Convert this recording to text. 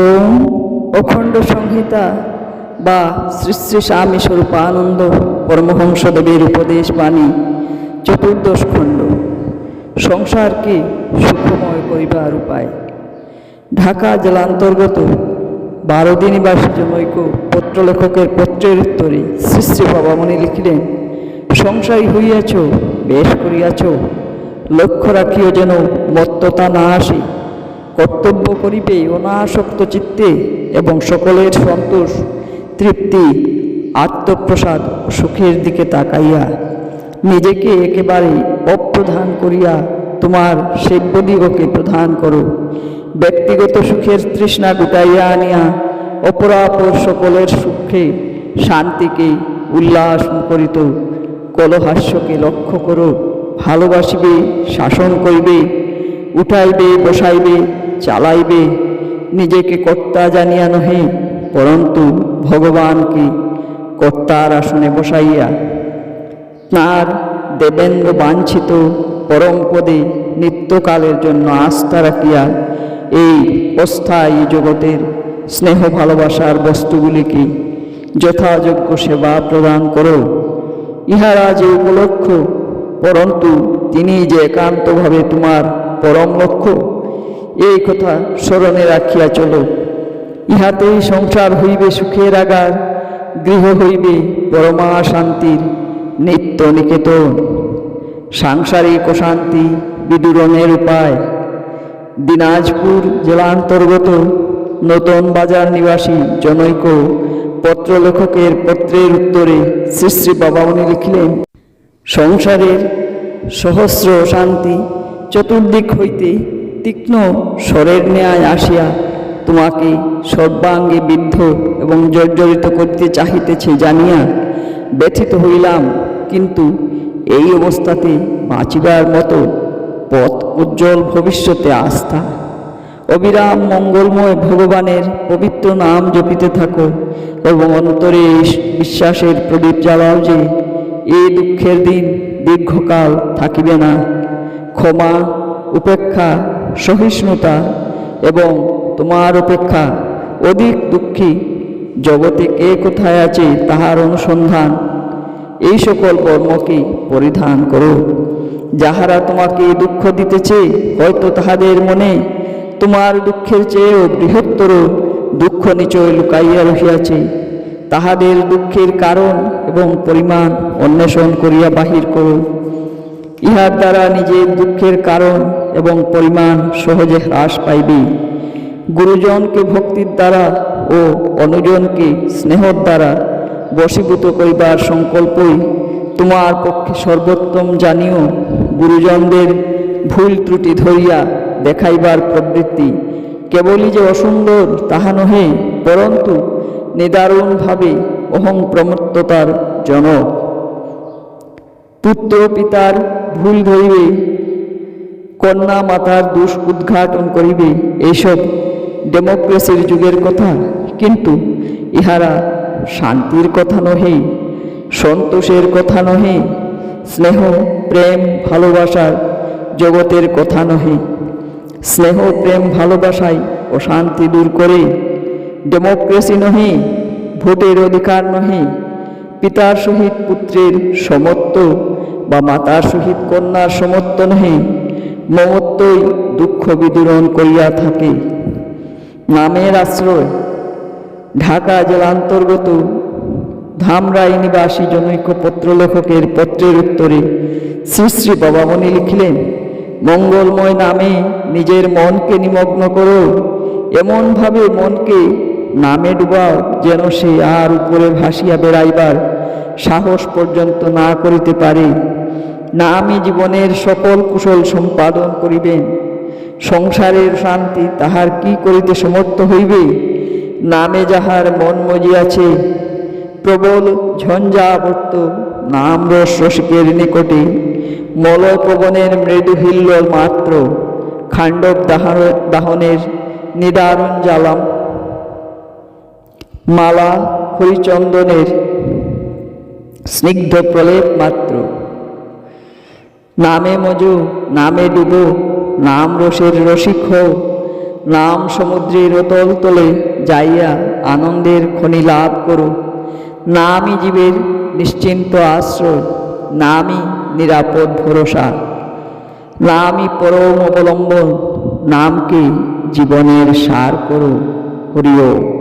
ওম অখণ্ড সংহিতা বা শ্রী শ্রী স্বামী স্বরূপানন্দ পরমহংসদেবের উপদেশ বাণী, চতুর্দশ খণ্ড। সংসারকে সুখময় করিবার উপায়। ঢাকা জেলান্তর্গত বারো দিনীবাসী জনৈক পত্রলেখকের পত্রের উত্তরে শ্রী শ্রী বাবামণি লিখিলেন সংসারী হইয়াছ, বেশ করিয়াছ। লক্ষ্য রাখিও যেন মত্ততা না আসে। কর্তব্য করিবে অনাসক্ত চিত্তে এবং সকলের সন্তোষ, তৃপ্তি, আত্মপ্রসাদ সুখের দিকে তাকাইয়া নিজেকে একেবারে অপ্রধান করিয়া তোমার সেব্যদিগকে প্রধান করো। ব্যক্তিগত সুখের তৃষ্ণা গুটাইয়া আনিয়া অপরাপর সকলের সুখে, শান্তিকে উল্লাস মুখরিত কলহাস্যকে লক্ষ্য করো। ভালোবাসিবে, শাসন করিবে, উঠাইবে, বসাইবে চালাইবে। নিজেকে কর্তা জানিয়া নহে, পরন্তু ভগবানকে কর্তার আসনে বসাইয়া। তাঁর দেবেন্দ্র বাঞ্ছিত পরম পদে নিত্যকালের জন্য আস্থা রাখিয়া এই অস্থায়ী জগতের স্নেহ ভালোবাসার বস্তুগুলিকে যথাযোগ্য সেবা প্রদান করো। ইহারা যে উপলক্ষ, পরন্তু তিনি যে একান্তভাবে তোমার পরম লক্ষ্য এই কথা স্মরণে রাখিয়া চলো। ইহাতেই সংসার হইবে সুখের আগার, গৃহ হইবে পরমা শান্তির নিত্য নিকেতন। সাংসারিক অশান্তি বিদূরণের উপায়। দিনাজপুর জেলান্তর্গত নতুন বাজার নিবাসী জনৈক পত্রলেখকের পত্রের উত্তরে শ্রী শ্রী বাবামণি লিখিলেন, সংসারের সহস্র শান্তি চতুর্দিক হইতে তীক্ষ্ণ স্বরের ন্যায় আসিয়া তোমাকে সর্বাঙ্গে বিদ্ধ এবং জর্জরিত করতে চাহিতেছে জানিয়া ব্যথিত হইলাম। কিন্তু এই অবস্থাতে বাঁচিবার মতো পথ উজ্জ্বল ভবিষ্যতে আস্থা। অবিরাম মঙ্গলময় ভগবানের পবিত্র নাম জপিতে থাকো এবং অন্তরে বিশ্বাসের প্রদীপ জ্বালাও যে এই দুঃখের দিন দীর্ঘকাল থাকিবে না। ক্ষমা, উপেক্ষা সহিষ্ণুতা এবং তোমার অপেক্ষা অধিক দুঃখী। জগতে কে কোথায় আছে তাহার অনুসন্ধান। এই সকল কর্মকে পরিধান করো। যাহারা তোমাকে দুঃখ দিতেছে, হয়তো তাহাদের মনে তোমার দুঃখের চেয়েও বৃহত্তর দুঃখ নিচয় লুকাইয়া রহিয়াছে। তাহাদের দুঃখের কারণ এবং পরিমাণ অন্বেষণ করিয়া বাহির করো। ইহার দ্বারা নিজের দুঃখের কারণ এবং পরিমাণ সহজে হ্রাস পাইবে। গুরুজনকে ভক্তির দ্বারা ও অনুজনকে স্নেহর দ্বারা বশীভূত করিবার সংকল্পই তোমার পক্ষে সর্বোত্তম জানিও। গুরুজনদের ভুল ত্রুটি ধরিয়া দেখাইবার প্রবৃত্তি কেবলই যে অসুন্দর তাহা নহে, পরন্তু নিদারুণভাবে অহং প্রমত্ততার জনক। পুত্র পিতার ভুল ধরিবে কন্যা মাতার দোষ উদ্ঘাটন করিবে, এইসব ডেমোক্রেসির যুগের কথা। কিন্তু ইহারা শান্তির কথা নহে, সন্তোষের কথা নহে, স্নেহ, প্রেম, ভালোবাসার জগতের কথা নহে। স্নেহ, প্রেম, ভালোবাসায় অশান্তি দূর করে, ডেমোক্রেসি নহে, ভোটের অধিকার নহে, পিতার সহিত পুত্রের সমত্ব বা মাতার সহিত কন্যার সমত্ব নহে। মমত্বই দুঃখ বিদূরণ করিয়া থাকে। নামের আশ্রয়, ঢাকা জেলান্তর্গত ধামরাই নিবাসী জনৈক পত্রলেখকের পত্রের উত্তরে শ্রী শ্রী বাবামণি লিখিলেন, মঙ্গলময় নামে নিজের মনকে নিমগ্ন করো। এমনভাবে মনকে নামে ডুবাও যেন সে আর উপরে ভাসিয়া বেড়াইবার সাহস পর্যন্ত না করিতে পারে। নামই জীবনের সকল কুশল সম্পাদন করিবেন। সংসারের শান্তি তাহার কি করিতে সমর্থ হইবে? নামে যাহার মন মজিয়াছে প্রবল ঝঞ্ঝাবর্ত নাম রস রসিকের নিকটে, মলপ্রবণের মৃদু হিল্লোল মাত্র, খাণ্ডব দাহন- দাহনের নিদারুণ জ্বালাম। মালা হরিচন্দনের স্নিগ্ধ প্রলেপ মাত্র। নামে মজু, নামে ডুবো, নাম রসের রসিক হও। নাম সমুদ্রের অতল তলে যাইয়া আনন্দের খনি লাভ করো। নামই জীবের নিশ্চিন্ত আশ্রয়, নামই নিরাপদ ভরসা। নামই পরম অবলম্বন, নামকে জীবনের সার করো, হরিও।